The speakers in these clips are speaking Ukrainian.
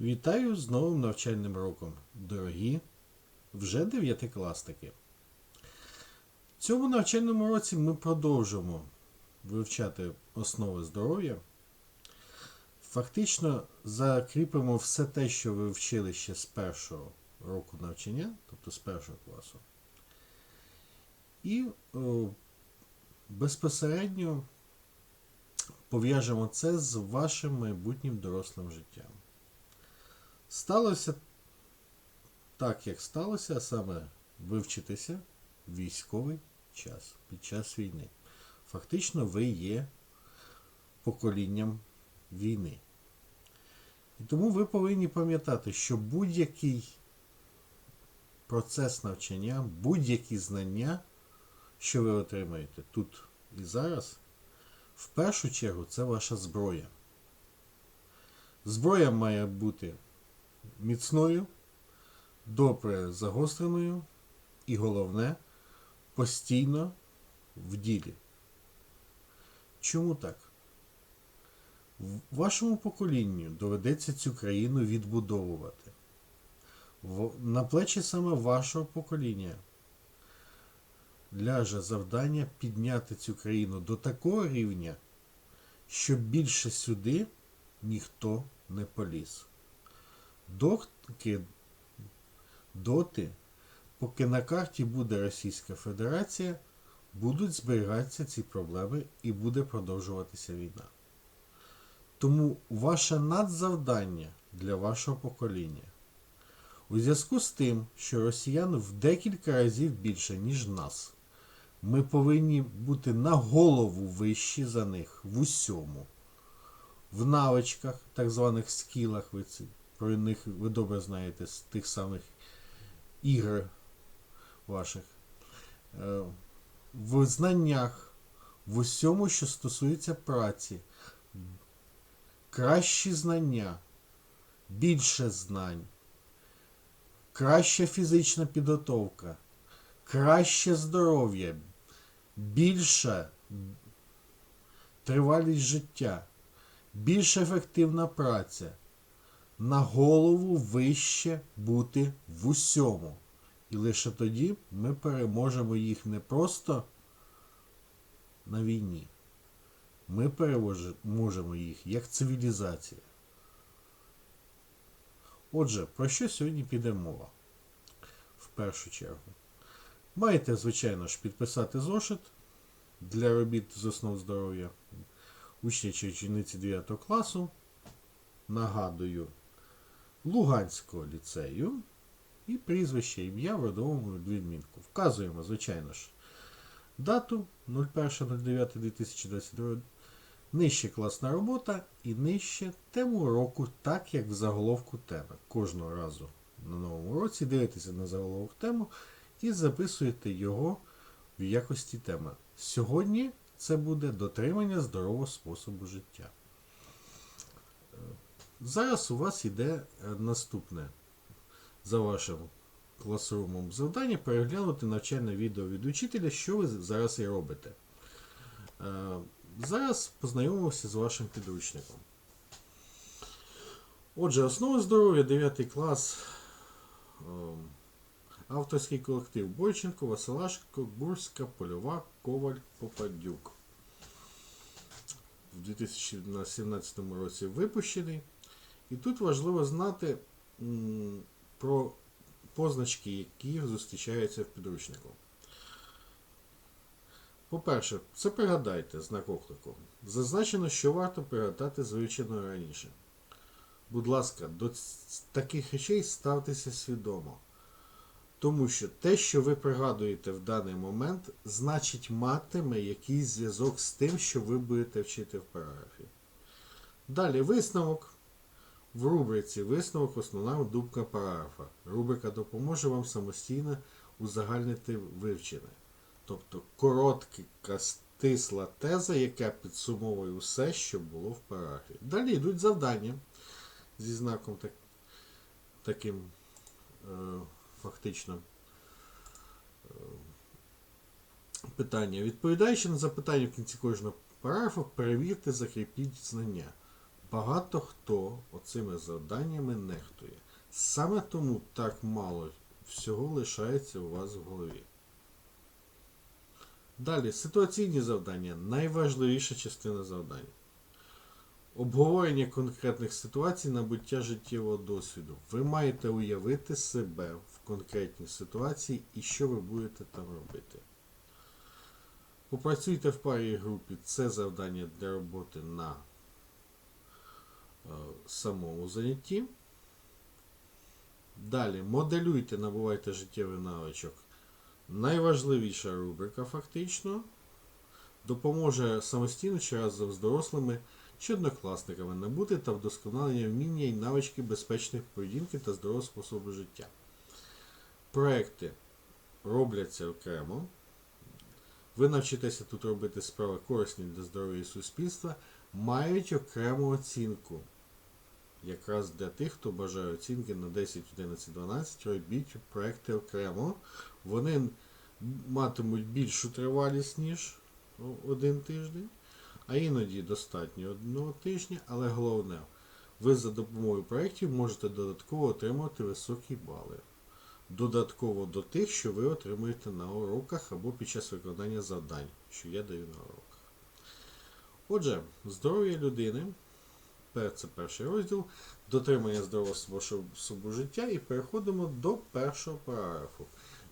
Вітаю з новим навчальним роком, дорогі вже дев'ятикласники. В цьому навчальному році ми продовжимо вивчати основи здоров'я. Фактично закріпимо все те, що ви вчили ще з першого року навчання, тобто з першого класу. І о, безпосередньо пов'яжемо це з вашим майбутнім дорослим життям. Сталося так, як сталося, а саме вивчитися в військовий час під час війни. Фактично, ви є поколінням війни. І тому ви повинні пам'ятати, що будь-який процес навчання, будь-які знання, що ви отримаєте тут і зараз, в першу чергу це ваша зброя. Зброя має бути міцною, добре загостреною і головне постійно в ділі. Чому так? Вашому поколінню доведеться цю країну відбудовувати. На плечі саме вашого покоління ляже завдання підняти цю країну до такого рівня, щоб більше сюди ніхто не поліз. Доки, доти, поки на карті буде Російська Федерація, будуть зберігатися ці проблеми і буде продовжуватися війна. Тому ваше надзавдання для вашого покоління у зв'язку з тим, що росіян в декілька разів більше, ніж нас, ми повинні бути на голову вищі за них в усьому. В навичках, так званих скілах, про них ви добре знаєте з тих самих ігор ваших, Е, в знаннях, в усьому, що стосується праці, кращі знання, більше знань, краща фізична підготовка, краще здоров'я, більша тривалість життя, більш ефективна праця, на голову вище бути в усьому. І лише тоді ми переможемо їх не просто на війні. Ми переможемо їх як цивілізація. Отже, про що сьогодні піде мова? В першу чергу. Маєте, звичайно ж, підписати зошит для робіт з основ здоров'я учня чи учениці 9 класу. Нагадую, Луганського ліцею і прізвище ім'я в родовому відмінку. Вказуємо, звичайно ж, дату 01.09.2022, нижче класна робота і нижче тему року, так як в заголовку теми. Кожного разу на новому році дивитеся на заголовок тему і записуєте його в якості теми. Сьогодні це буде дотримання здорового способу життя. Е, Зараз у вас йде е, наступне за вашим класрумом завдання переглянути навчальне відео від учителя, що ви зараз і робите. Е, Зараз познайомимося з вашим підручником. Отже, основи здоров'я 9 клас. Ем, Авторський колектив Бойченко, Василашко, Бурська, Польова, Коваль, Попадюк. В 2017 році випущений. І тут важливо знати про позначки, які зустрічаються в підручнику. По-перше, це пригадайте знак оклику. Зазначено, що варто пригадати з вивченого раніше. Будь ласка, до таких речей ставтеся свідомо. Тому що те, що ви пригадуєте в даний момент, значить матиме якийсь зв'язок з тим, що ви будете вчити в параграфі. Далі висновок. В рубриці Висновок основна думка параграфа. Рубрика допоможе вам самостійно узагальнити вивчене. Тобто коротка, стисла теза, яка підсумовує усе, що було в параграфі. Далі йдуть завдання зі знаком так, таким е, фактично е, питання. Відповідаючи на запитання в кінці кожного параграфу, перевірте, закріпіть знання. Багато хто, от цими завданнями нехтує. Саме тому так мало всього лишається у вас в голові. Далі, ситуаційні завдання найважливіша частина завдань. Обговорення конкретних ситуацій, набуття життєвого досвіду. Ви маєте уявити себе в конкретній ситуації і що ви будете там робити. Попрацюйте в парі групі. Це завдання для роботи на самому занятті. Далі моделюйте, набувайте життєвий навичок. Найважливіша рубрика фактично допоможе самостійно чи разом з дорослими чи однокласниками набути та вдосконалення вміння і навички безпечної поведінки та здорового способу життя. Проекти робляться окремо. Ви навчитеся тут робити справи корисні для здоров'я і суспільства, мають окрему оцінку. Якраз для тих, хто бажає оцінки на 10, 11, 12, робіть проекти окремо. Вони матимуть більшу тривалість, ніж один тиждень, а іноді достатньо одного тижня, але головне, ви за допомогою проєктів можете додатково отримати високі бали. Додатково до тих, що ви отримуєте на уроках або під час виконання завдань, що я даю на уроках. Отже, здоров'я людини. Це перший розділ. Дотримання здорового життя. І переходимо до першого параграфу.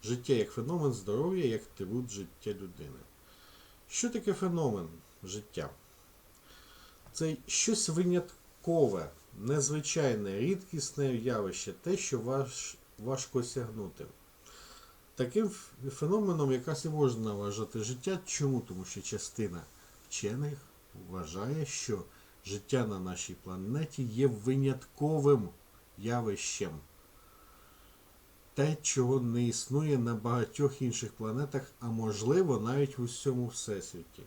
Життя як феномен здоров'я, як атрибут життя людини. Що таке феномен життя? Це щось виняткове, незвичайне, рідкісне явище, те, що важ, важко осягнути. Таким феноменом якраз і можна вважати життя. Чому? Тому що частина вчених вважає, що життя на нашій планеті є винятковим явищем. Те, чого не існує на багатьох інших планетах, а можливо навіть в усьому всесвіті.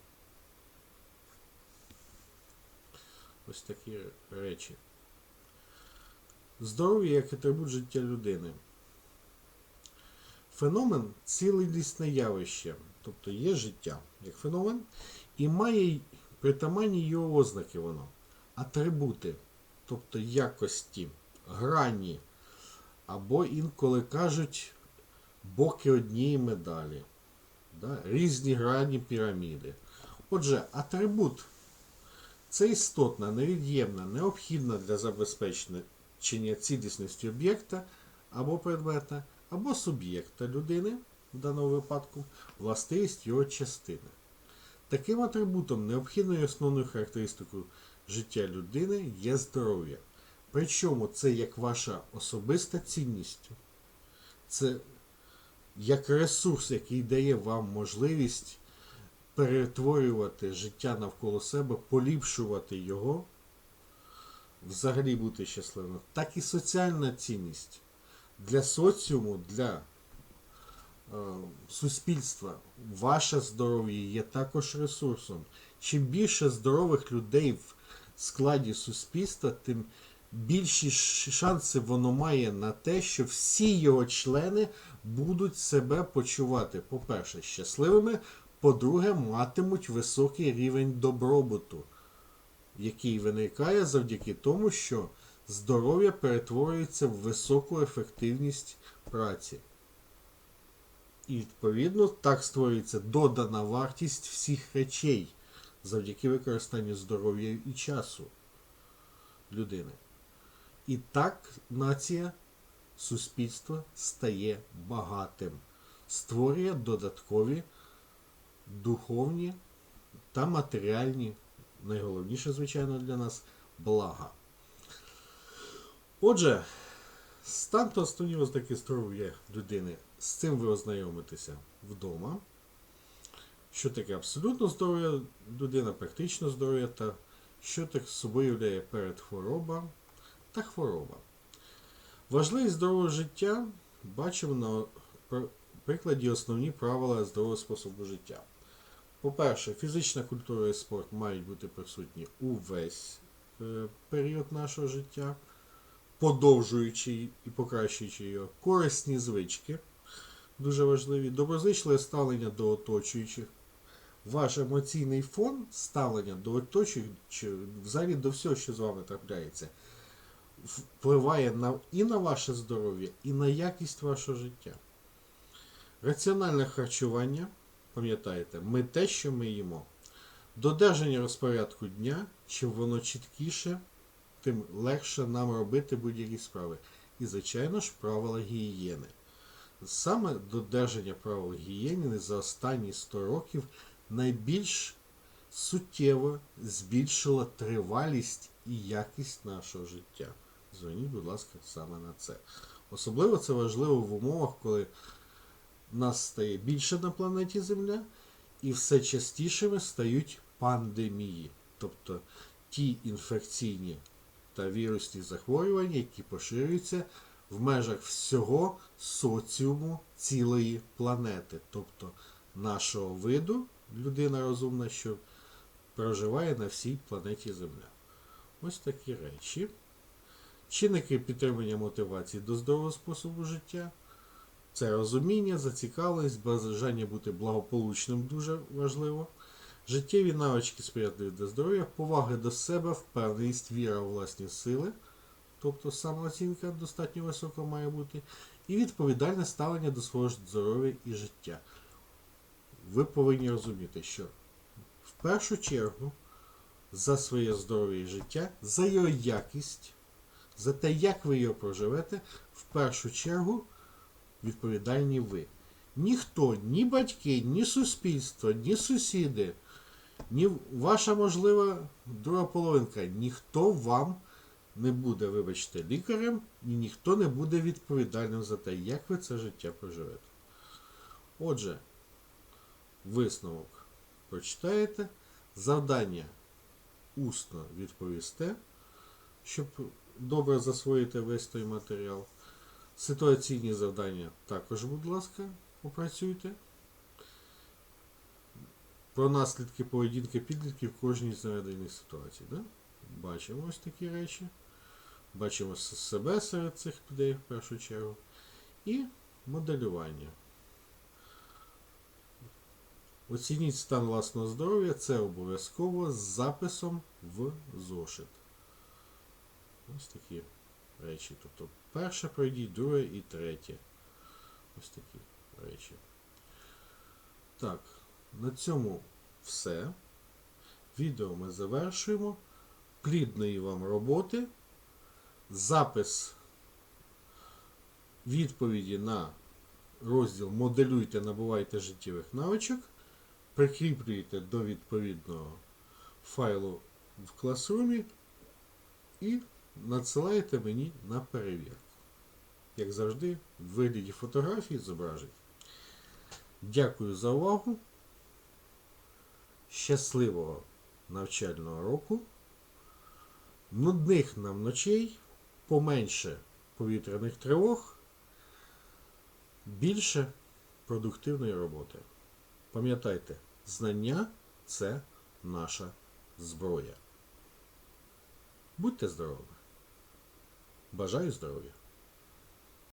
Ось такі речі. Здоров'я як атрибут життя людини. Феномен цілісне явище, тобто є життя як феномен, і має притаманні його ознаки воно, атрибути, тобто якості, грані, або інколи кажуть боки однієї медалі, да? різні грані піраміди. Отже, атрибут це істотна, невід'ємна, необхідна для забезпечення цілісності об'єкта або предмета, або суб'єкта людини, в даному випадку, властивість його частини. Таким атрибутом, необхідною основною характеристикою життя людини є здоров'я. Причому це як ваша особиста цінність, це як ресурс, який дає вам можливість перетворювати життя навколо себе, поліпшувати його, взагалі бути щасливим, так і соціальна цінність. Для соціуму, для суспільства. Ваше здоров'я є також ресурсом. Чим більше здорових людей в складі суспільства, тим більші шанси воно має на те, що всі його члени будуть себе почувати, по-перше, щасливими, по-друге, матимуть високий рівень добробуту, який виникає завдяки тому, що здоров'я перетворюється в високу ефективність праці. І відповідно так створюється додана вартість всіх речей завдяки використанню здоров'я і часу людини. І так нація, суспільство стає багатим, створює додаткові духовні та матеріальні, найголовніше, звичайно, для нас блага. Отже, стан та основні ознаки здоров'я людини. З цим ви ознайомитеся вдома. Що таке абсолютно здоров'я людина, практично здоров'я та що так собою являє передхвороба та хвороба. Важливість здорового життя бачимо на прикладі основні правила здорового способу життя. По-перше, фізична культура і спорт мають бути присутні увесь е, період нашого життя, подовжуючи і покращуючи його корисні звички, дуже важливі, доброзичливе ставлення до оточуючих, ваш емоційний фон ставлення до оточуючих, взагалі до всього, що з вами трапляється, впливає на, і на ваше здоров'я, і на якість вашого життя. Раціональне харчування, пам'ятаєте, ми те, що ми їмо. Додержання розпорядку дня, чим воно чіткіше, тим легше нам робити будь-які справи. І, звичайно ж, правила гігієни. Саме додержання правил гігієни за останні 100 років найбільш суттєво збільшило тривалість і якість нашого життя. Зверніть, будь ласка, саме на це. Особливо це важливо в умовах, коли нас стає більше на планеті Земля, і все частішими стають пандемії, тобто ті інфекційні та вірусні захворювання, які поширюються в межах всього соціуму цілої планети, тобто нашого виду, людина розумна, що проживає на всій планеті Земля. Ось такі речі. Чинники підтримання мотивації до здорового способу життя. Це розуміння, зацікавленість, бажання бути благополучним дуже важливо. Життєві навички сприятливі до здоров'я, поваги до себе, впевненість, віра у власні сили, тобто самооцінка достатньо висока має бути, і відповідальне ставлення до свого здоров'я і життя. Ви повинні розуміти, що в першу чергу за своє здоров'я і життя, за його якість, за те, як ви його проживете, в першу чергу відповідальні ви. Ніхто, ні батьки, ні суспільство, ні сусіди, ні ваша можлива друга половинка, ніхто вам не буде, вибачте, лікарем, і ніхто не буде відповідальним за те, як ви це життя проживете. Отже, висновок прочитаєте, завдання усно відповісте, щоб добре засвоїти весь той матеріал. Ситуаційні завдання також, будь ласка, опрацюйте. Про наслідки поведінки підлітків в кожній з наведених ситуацій. Да? Бачимо ось такі речі. Бачимо себе серед цих людей в першу чергу. І моделювання. Оцініть стан власного здоров'я це обов'язково з записом в зошит. Ось такі речі. Тобто перше пройдіть, друге і третє. Ось такі речі. Так, на цьому все. Відео ми завершуємо. Плідної вам роботи. Запис відповіді на розділ Моделюйте, набувайте життєвих навичок. Прикріплюєте до відповідного файлу в класрумі і надсилаєте мені на перевірку. Як завжди, в вигляді фотографій зображень. Дякую за увагу. Щасливого навчального року. Нудних нам ночей, поменше повітряних тривог, більше продуктивної роботи. Пам'ятайте, знання це наша зброя. Будьте здорові! Бажаю здоров'я!